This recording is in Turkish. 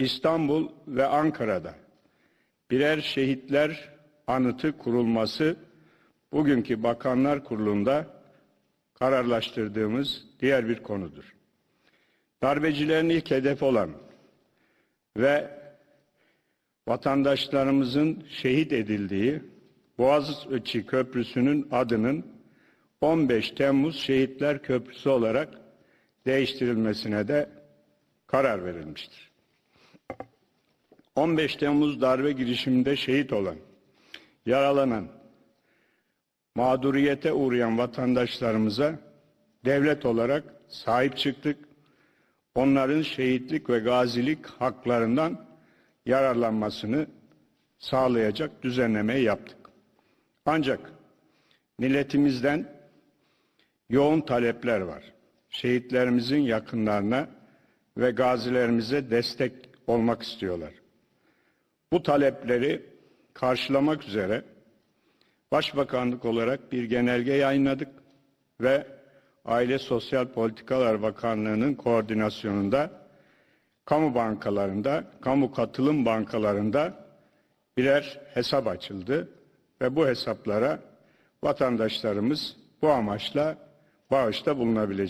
İstanbul ve Ankara'da birer şehitler anıtı kurulması bugünkü Bakanlar Kurulu'nda kararlaştırdığımız diğer bir konudur. Darbecilerin ilk hedefi olan ve vatandaşlarımızın şehit edildiği Boğaziçi Köprüsü'nün adının 15 Temmuz Şehitler Köprüsü olarak değiştirilmesine de karar verilmiştir. 15 Temmuz darbe girişiminde şehit olan, yaralanan, mağduriyete uğrayan vatandaşlarımıza devlet olarak sahip çıktık. Onların şehitlik ve gazilik haklarından yararlanmasını sağlayacak düzenlemeyi yaptık. Ancak milletimizden yoğun talepler var. Şehitlerimizin yakınlarına ve gazilerimize destek olmak istiyorlar. Bu talepleri karşılamak üzere Başbakanlık olarak bir genelge yayınladık ve Aile Sosyal Politikalar Bakanlığı'nın koordinasyonunda kamu bankalarında, kamu katılım bankalarında birer hesap açıldı ve bu hesaplara vatandaşlarımız bu amaçla bağışta bulunabilecek.